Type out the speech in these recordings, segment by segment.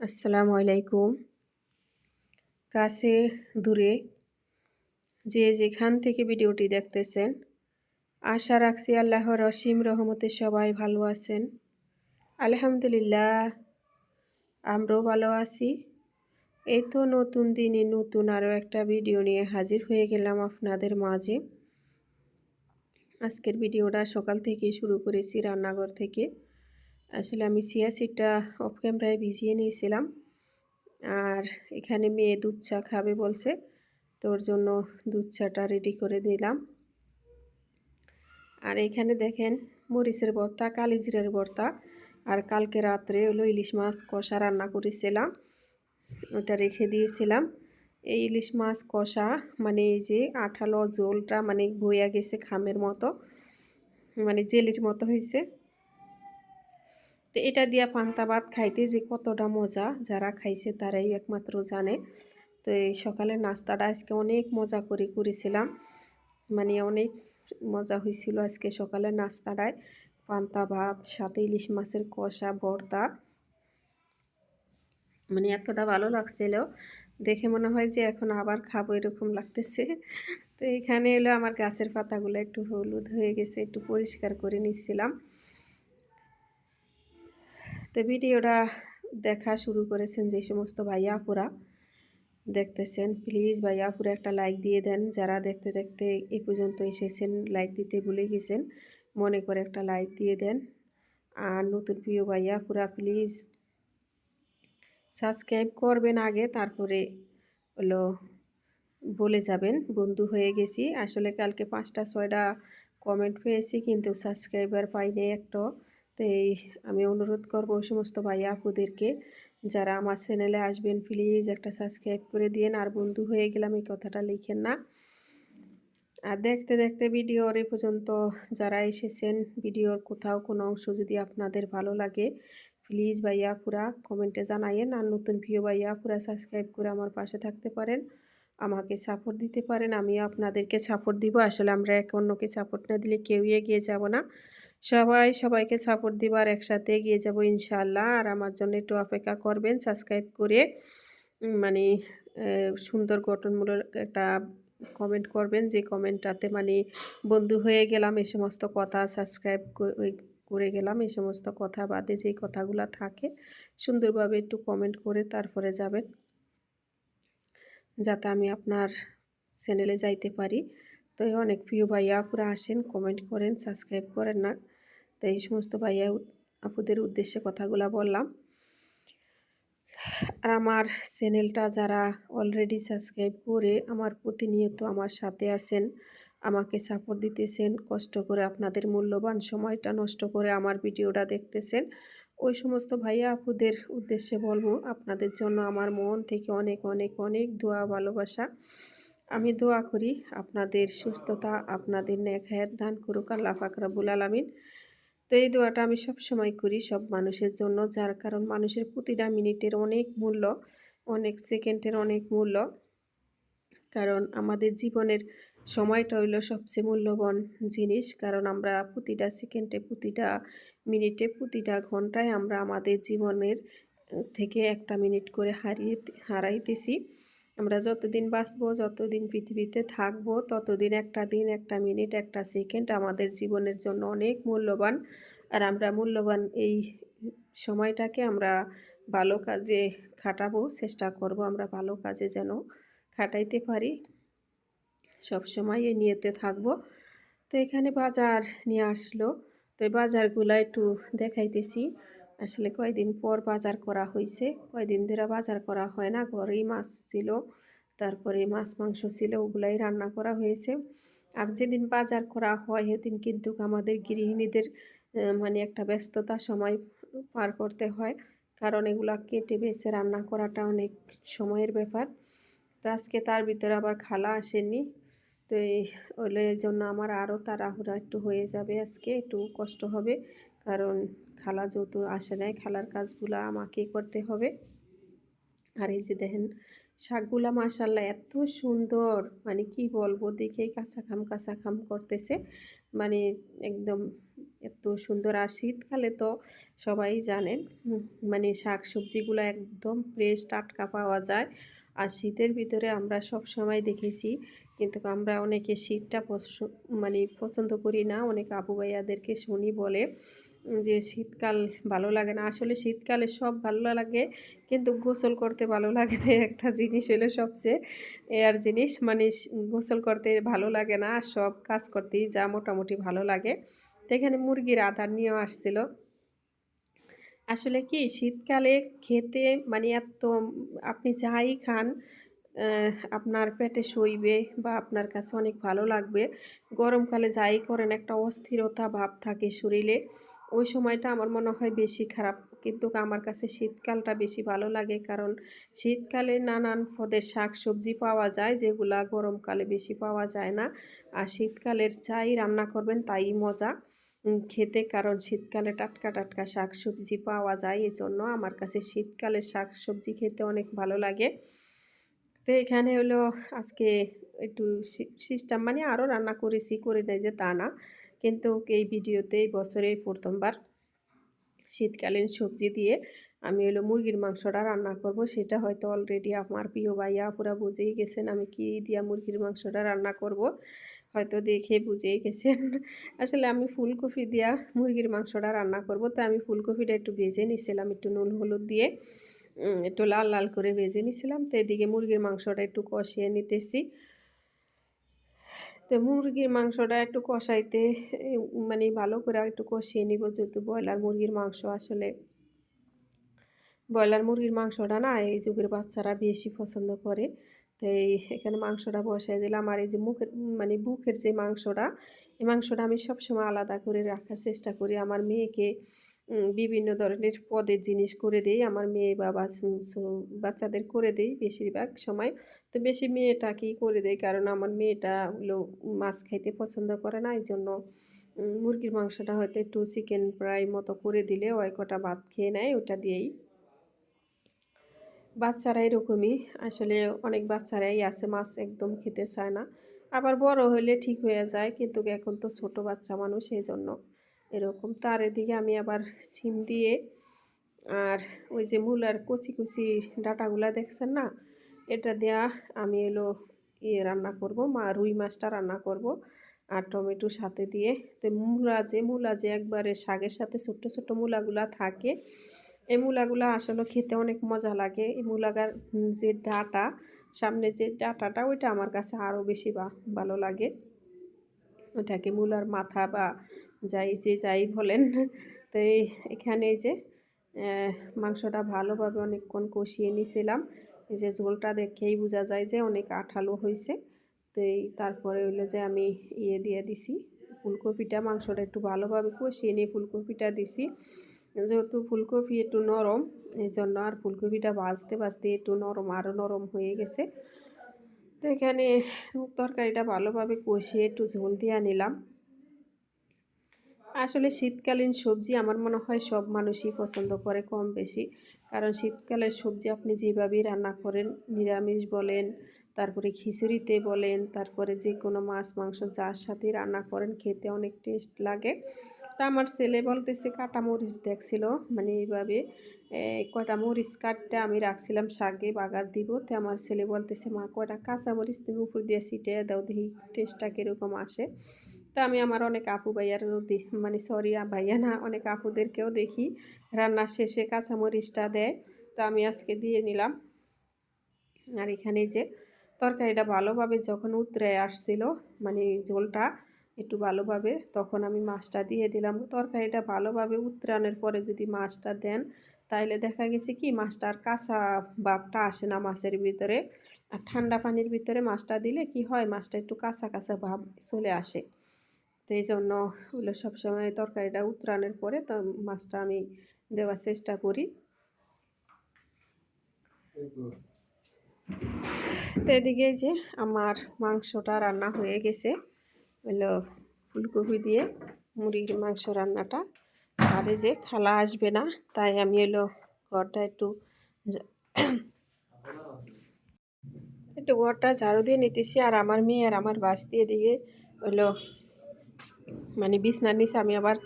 আসসালামু আলাইকুম। কাছে দূরে যে যেখান থেকে ভিডিওটি দেখতেছেন, আশা রাখছি আল্লাহর অসীম রহমতে সবাই ভালো আছেন। আলহামদুলিল্লাহ, আমরাও ভালো আছি। এই তো নতুন দিনে নতুন আরও একটা ভিডিও নিয়ে হাজির হয়ে গেলাম আপনাদের মাঝে। আজকের ভিডিওটা সকাল থেকে শুরু করেছি রান্নাঘর থেকে। আসলে আমি চিয়া সিটটা অফ ক্যামেরায় ভিজিয়ে নিয়েছিলাম। আর এখানে মেয়ে দুধ চা খাবে বলছে। তোর জন্য দুধ চাটা রেডি করে দিলাম আর এখানে দেখেন মরিচের ভর্তা কালিজিরের ভর্তা আর কালকে রাত্রে হলো ইলিশ মাছ কষা রান্না করেছিলাম। ওটা রেখে দিয়েছিলাম। এই ইলিশ মাছ কষা মানে এই যে আঠালো জোলটা মানে বইয়া গেছে খামের মতো। মানে জেলির মতো হয়েছে। তো এটা দিয়া পান্তা ভাত খাইতে যে কতটা মজা, যারা খাইছে তারাই একমাত্র জানে। তো এই সকালের নাস্তাটা আজকে অনেক মজা করে করেছিলাম। মানে অনেক মজা হয়েছিল আজকে সকালের নাস্তাটায়। পান্তা ভাত, সাথে ইলিশ মাছের কষা, ভর্তা। মানে এতটা ভালো লাগছিল। দেখে মনে হয় যে এখন আবার খাব এরকম লাগতেছে। তো এখানে এলো আমার গাছের পাতাগুলো একটু হলুদ হয়ে গেছে, একটু পরিষ্কার করে নিচ্ছিলাম তো ভিডিওটা দেখা শুরু করেছেন যে সমস্ত ভাইয়া আপুরা। দেখতেছেন প্লিজ ভাইয়া আপুরা একটা লাইক দিয়ে দেন। যারা দেখতে দেখতে এ পর্যন্ত এসেছেন লাইক দিতে ভুলে গেছেন, মনে করে একটা লাইক দিয়ে দেন। আর নতুন প্রিয় ভাইয়া পুরা প্লিজ সাবস্ক্রাইব করবেন আগে, তারপরে হলো বলে যাবেন, বন্ধু হয়ে গেছি। আসলে কালকে পাঁচটা, ছয়টা কমেন্ট পেয়েছি, কিন্তু সাবস্ক্রাইবার পাইনি একটা। তো এই আমি অনুরোধ করব সমস্ত ভাই আপুদেরকে যারা আমার চ্যানেলে আসবেন প্লিজ একটা সাবস্ক্রাইব করে দিন আর বন্ধু হয়ে গেলাম, এই কথাটা লিখেন না। আর দেখতে দেখতে ভিডিওর এ পর্যন্ত যারা এসেছেন ভিডিওর কোথাও কোনো অংশ যদি আপনাদের ভালো লাগে প্লিজ ভাইয়া পুরা কমেন্টে জানাইয়েন আর নতুন ভিও ভাইয়া পুরা সাবস্ক্রাইব করে আমার পাশে থাকতে পারেন, আমাকে সাপোর্ট দিতে পারেন। আমিও আপনাদেরকে সাপোর্ট দিব। আসলে আমরা এক অন্যকে সাপোর্ট না দিলে কেউই এগিয়ে যাব না। সবাই সবাইকে সাপোর্ট দিবার একসাথে এগিয়ে যাব ইনশাল্লাহ আর আমার জন্য একটু অপেক্ষা করবেন সাবস্ক্রাইব করে মানে সুন্দর গঠনমূলক একটা কমেন্ট করবেন। যে কমেন্টটাতে মানে বন্ধু হয়ে গেলাম এই সমস্ত কথা সাবস্ক্রাইব করে গেলাম এই সমস্ত কথা বাদে যেই কথাগুলো থাকে, সুন্দরভাবে একটু কমেন্ট করে তারপরে যাবেন। যাতে আমি আপনার চ্যানেলে যাইতে পারি। তো অনেক প্রিয় ভাইয়া আপুরা আসেন কমেন্ট করেন সাবস্ক্রাইব করেন না। তো এই সমস্ত ভাইয়া আপুদের উদ্দেশ্যে কথাগুলো বললাম। আর আমার চ্যানেলটা যারা অলরেডি সাবস্ক্রাইব করে আমার প্রতিনিয়ত আমার সাথে আছেন, আমাকে সাপোর্ট দিতেছেন, কষ্ট করে আপনাদের মূল্যবান সময়টা নষ্ট করে আমার ভিডিওটা দেখতেছেন, ওই সমস্ত ভাইয়া আপুদের উদ্দেশ্যে বলব, আপনাদের জন্য আমার মন থেকে অনেক অনেক অনেক দোয়া, ভালোবাসা। আমি দোয়া করি আপনাদের সুস্থতা, আপনাদের ন্যাক নেখায়াত দান করুক, আল্লাহ ফাকরাবুল আলমিন। তো এই দোয়াটা আমি সব সময় করি সব মানুষের জন্য, যার কারণ মানুষের প্রতিটা মিনিটের অনেক মূল্য, অনেক সেকেন্ডের অনেক মূল্য। কারণ আমাদের জীবনের সময়টা হইল সবচেয়ে মূল্যবান জিনিস। কারণ আমরা প্রতিটা সেকেন্ডে, প্রতিটা মিনিটে, প্রতিটা ঘন্টায় আমরা আমাদের জীবনের থেকে একটা মিনিট করে হারিয়ে, হারাইতেছি। আমরা যতদিন বাঁচবো, যতদিন পৃথিবীতে থাকব, ততদিন একটা দিন, একটা মিনিট, একটা সেকেন্ড আমাদের জীবনের জন্য অনেক মূল্যবান। আর আমরা মূল্যবান এই সময়টাকে আমরা ভালো কাজে খাটাবো, চেষ্টা করব আমরা ভালো কাজে যেন খাটাইতে পারি। সব সময় এই নিয়েতে থাকব। তো এখানে বাজার নিয়ে আসলো। তো এই বাজারগুলো একটু দেখাইতেছি। আসলে কয়দিন পর বাজার করা হয়েছে কয়দিন ধরে বাজার করা হয় না। ঘরেই মাছ ছিল, তারপরে মাছ, মাংস ছিল, ওগুলাই রান্না করা হয়েছে। আর যেদিন বাজার করা হয়, সেদিন কিন্তু আমাদের গৃহিণীদের মানে একটা ব্যস্ততা সময় পার করতে হয়। কারণ এগুলা কেটে বেছে রান্না করাটা অনেক সময়ের ব্যাপার। তো আজকে তার ভিতরে আবার খালা আসেনি তো এই জন্য আমার আরও তাড়াহুড়া একটু হয়ে যাবে আজকে, একটু কষ্ট হবে। কারণ খালা যেহেতু আসে নাই, খালার কাজগুলো আমাকেই করতে হবে। আর এই যে দেখেন, শাকগুলা মাসাল্লাহ এত সুন্দর মানে কি বলব, দেখেই কাঁচা খাম কাঁচা খাম করতেছে। মানে একদম এত সুন্দর। আর শীতকালে তো সবাই জানেন মানে শাক সবজিগুলো একদম ফ্রেশ টাটকা পাওয়া যায়। আর শীতের ভিতরে আমরা সব সময় দেখেছি, কিন্তু আমরা অনেকে শীতটা মানে পছন্দ করি না। অনেক আবু ভাইয়াদেরকে শুনি বলে যে শীতকাল ভালো লাগে না। আসলে শীতকালে সব ভালো লাগে, কিন্তু গোসল করতে ভালো লাগে না একটা জিনিস হলো সবচেয়ে এর জিনিস। মানে গোসল করতে ভালো লাগে না সব কাজ করতেই যা মোটামুটি ভালো লাগে। তো এখানে মুরগির আধার নিয়েও আসছিল। আসলে কি শীতকালে খেতে মানে এত, আপনি যাই খান আপনার পেটে সইবে বা আপনার কাছে অনেক ভালো লাগবে। গরমকালে যাই করেন একটা অস্থিরতা ভাব থাকে শরীরে। ওই সময়টা আমার মনে হয় বেশি খারাপ। কিন্তু আমার কাছে শীতকালটা বেশি ভালো লাগে। কারণ শীতকালে নানান পদের শাক সবজি পাওয়া যায়, যেগুলা গরমকালে বেশি পাওয়া যায় না। আর শীতকালের চাই রান্না করবেন, তাই মজা। খেতে কারণ শীতকালে টাটকা টাটকা শাক সবজি পাওয়া যায়। এজন্য আমার কাছে শীতকালে শাক সবজি খেতে অনেক ভালো লাগে। তো এখানে হলো আজকে একটু সিস্টেম মানে আরও রান্না করেছি, করে নাই যে তা না। কিন্তু এই ভিডিওতে বছরের প্রথমবার শীতকালীন সবজি দিয়ে আমি হলো মুরগির মাংসটা রান্না করব। সেটা হয়তো অলরেডি আমার প্রিয় ভাইয়া পুরা বুঝেই গেছেন আমি কি দিয়া মুরগির মাংসটা রান্না করব। হয়তো দেখে বুঝেই গেছেন। আসলে আমি ফুলকপি দিয়া মুরগির মাংসটা রান্না করব। তো আমি ফুলকপিটা একটু ভেজে নিছিলাম, একটু নুন হলুদ দিয়ে একটু লাল লাল করে ভেজে নিছিলাম। তো এদিকে মুরগির মাংসটা একটু কষিয়ে নিতেছি। তো মুরগির মাংসটা একটু কষাইতে মানে ভালো করে একটু কষিয়ে নিব। যেহেতু ব্রয়লার মুরগির মাংস আসলে, ব্রয়লার মুরগির মাংসটা না, এই যুগের বাচ্চারা বেশি পছন্দ করে। তো এই এখানে মাংসটা বসাই দিলাম। আর এই যে মুখের মানে বুকের যে মাংসটা, এই মাংসটা আমি সবসময় আলাদা করে রাখার চেষ্টা করি। আমার মেয়েকে বিভিন্ন ধরনের পদের জিনিস করে দেই। আমার মেয়ে বাবা বাচ্চাদের করে দেই বেশিরভাগ সময়। তো বেশি মেয়েটাকেই করে দেই কারণ আমার মেয়েটা হলো মাছ খাইতে পছন্দ করে না। এই জন্য মুরগির মাংসটা হয়তো একটু চিকেন ফ্রাই মতো করে দিলে ওই কটা ভাত খেয়ে নেয়, ওটা দিয়েই। বাচ্চারা এরকমই। আসলে অনেক বাচ্চারাই আছে, মাছ একদম খেতে চায় না। আবার বড় হলে ঠিক হয়ে যায়, কিন্তু এখন তো ছোট বাচ্চা মানুষ এই জন্য এরকম। তার এদিকে আমি আবার সিম দিয়ে আর ওই যে মূলার কচি কচি ডাটাগুলা দেখছেন না? এটা দেয়া আমি এলো ইয়ে রান্না করব, মা রুই মাছটা রান্না করব আর টমেটো সাথে দিয়ে। তো মূলা যে মূলা যে একবারে শাকের সাথে ছোট্ট ছোট্ট মূলাগুলা থাকে, এই মূলাগুলো আসলে খেতে অনেক মজা লাগে। এই মূলাগার যে ডাটা, সামনে যে ডাটাটা, ওইটা আমার কাছে আরও বেশি ভালো লাগে। ওটাকে মূলার মাথা বা যাই যে যাই বলেন। তো এখানে যে মাংসটা ভালোভাবে অনেকক্ষণ কষিয়ে নিয়েছিলাম এই যে ঝোলটা দেখেই বোঝা যায় যে অনেক আঠালো হয়েছে। তো এই তারপরে হইল যে আমি ইয়ে দিয়ে দিছি, ফুলকপিটা। মাংসটা একটু ভালোভাবে কষিয়ে নিয়ে ফুলকপিটা দিছি। যেহেতু ফুলকপি একটু নরম, এই জন্য আর ফুলকপিটা ভাজতে ভাজতে একটু নরম, আরও নরম হয়ে গেছে। তো এখানে তরকারিটা ভালোভাবে কষিয়ে একটু ঝোল দিয়ে নিলাম। আসলে শীতকালীন সবজি আমার মনে হয় সব মানুষই পছন্দ করে কম বেশি। কারণ শীতকালের সবজি আপনি যেভাবেই রান্না করেন, নিরামিষ বলেন, তারপরে খিচুড়িতে বলেন, তারপরে যে কোনো মাছ, মাংস যার সাথে রান্না করেন, খেতে অনেক টেস্ট লাগে। তা আমার ছেলে বলতেছে, কাটা মরিচ দেখছিল। মানে এইভাবে কয়টা মরিচ কাটতে আমি রাখছিলাম শাকে বাগার দিব। তো আমার ছেলে বলতেছে, মা, কয়টা কাঁচা মরিচ তুমি উপর দিয়ে ছিটে দাও, দেখি টেস্টটা কীরকম আসে। তা আমি আমার অনেক আপু ভাইয়ারও মানে সরি ভাইয়া না, অনেক আপুদেরকেও দেখি। রান্নার শেষে কাঁচামরিচটা দেয়, তো আমি আজকে দিয়ে নিলাম। আর এখানে যে তরকারিটা ভালোভাবে যখন উতরে আসছিল মানে ঝোলটা একটু ভালোভাবে, তখন আমি মাছটা দিয়ে দিলাম। তরকারিটা ভালোভাবে উতরানোর পরে যদি মাছটা দেন, তাইলে দেখা গেছে কি মাছটার কাঁচা ভাবটা আসে না মাছের ভিতরে। আর ঠান্ডা পানির ভিতরে মাছটা দিলে কি হয়, মাছটা একটু কাঁচা কাঁচা ভাব চলে আসে। তো এই জন্য হলো সবসময় তরকারিটা উতরানোর পরে তো মাছটা আমি দেওয়ার চেষ্টা করি। তো এদিকে যে আমার মাংসটা রান্না হয়ে গেছে। হলো ফুলকপি দিয়ে মুরগির মাংস রান্নাটা। আর যে খালা আসবে না, তাই আমি এলো ঘরটা একটু একটু ঘরটা ঝাড়ু দিয়ে নিতেছি। আর আমার মেয়ে আর আমার বাস দিয়ে দিকে হলো মানে বিছনার নিচে আমি আবার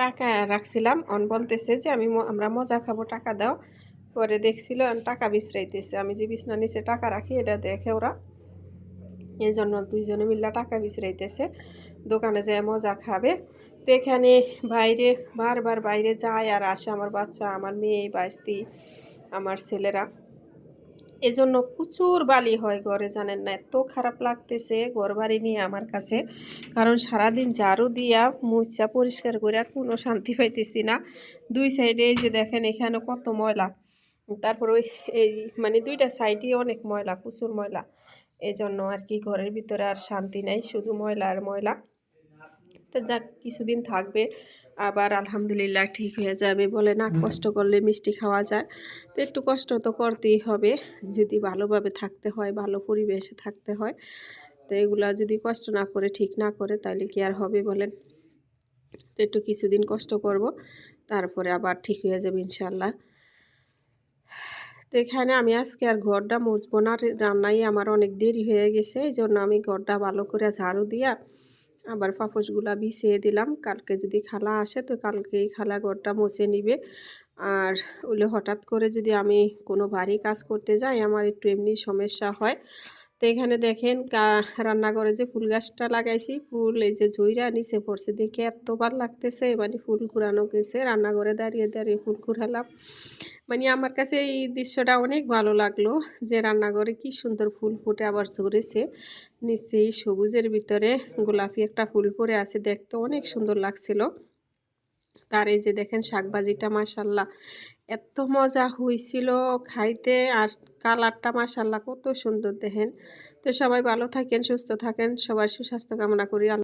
টাকা রাখছিলাম। অন বলতেছে যে আমি আমরা মজা খাব, টাকা দাও। পরে দেখছিল টাকা বিছরাইতেছে আমি যে বিছনা নিচে টাকা রাখি, এটা দেখে ওরা এই জন্য দুইজনে মিল্লা টাকা বিছরাইতেছে দোকানে যায় মজা খাবে। তো এখানে বাইরে, বারবার বাইরে যায় আর আসে আমার বাচ্চা, আমার মেয়ে বাইস্তি আমার ছেলেরা। এজন্য প্রচুর বালি হয় ঘরে, জানেন না? এত খারাপ লাগতেছে ঘর বাড়ি নিয়ে আমার কাছে। কারণ সারাদিন ঝাড়ু দিয়া মুচা পরিষ্কার করে কোনো শান্তি পাইতেছি না। দুই সাইডে এই যে দেখেন এখানে কত ময়লা। তারপর ওই এই মানে দুইটা সাইডে অনেক ময়লা, প্রচুর ময়লা। এই জন্য আর কি ঘরের ভিতরে আর শান্তি নাই, শুধু ময়লা আর ময়লা। তো যাক, কিছুদিন থাকবে। আবার আলহামদুলিল্লাহ ঠিক হয়ে যাবে বলে না কষ্ট করলে মিষ্টি খাওয়া যায়। তো একটু কষ্ট তো করতেই হবে। যদি ভালোভাবে থাকতে হয় ভালো পরিবেশে থাকতে হয় তো এগুলা যদি কষ্ট না করে ঠিক না করে তাহলে কি আর হবে বলেন? তো একটু কিছুদিন কষ্ট করব তারপরে আবার ঠিক হয়ে যাবে ইনশাল্লাহ তো এখানে আমি আজকে আর ঘরটা মুছবো না রান্নাই আমার অনেক দেরি হয়ে গেছে এই জন্য আমি ঘরটা ভালো করে ঝাড়ু দিয়া আবার পাপোশগুলা বিছিয়ে দিলাম। কালকে যদি খালা আসে তো কালকে এই খালা ঘরটা মুছে নিবে। আর ওলে হঠাৎ করে যদি আমি কোনো ভারী কাজ করতে যাই, আমার একটু এমনি সমস্যা হয়। তো এখানে দেখেন রান্নাঘরে যে ফুল গাছটা লাগাইছি, ফুল এই যে জুইরা নিচে পড়ছে, দেখে এতবার লাগতেছে মানে ফুল ঘুরানো গেছে, রান্নাঘরে দাঁড়িয়ে দাঁড়িয়ে ফুল ঘুরালাম মানে আমার কাছে এই দৃশ্যটা অনেক ভালো লাগল যে রান্নাঘরে কি সুন্দর ফুল ফুটে আবার ধরেছে নিচেই সবুজের ভিতরে গোলাপি একটা ফুল পরে আছে, দেখতে অনেক সুন্দর লাগছিল। তার এই যে দেখেন শাকভাজিটা মাসাল্লাহ এত মজা হয়েছিল খাইতে আর কালারটা মাসাল্লাহ কত সুন্দর দেখেন। তো সবাই ভালো থাকেন, সুস্থ থাকেন, সবার সুস্বাস্থ্য কামনা করি।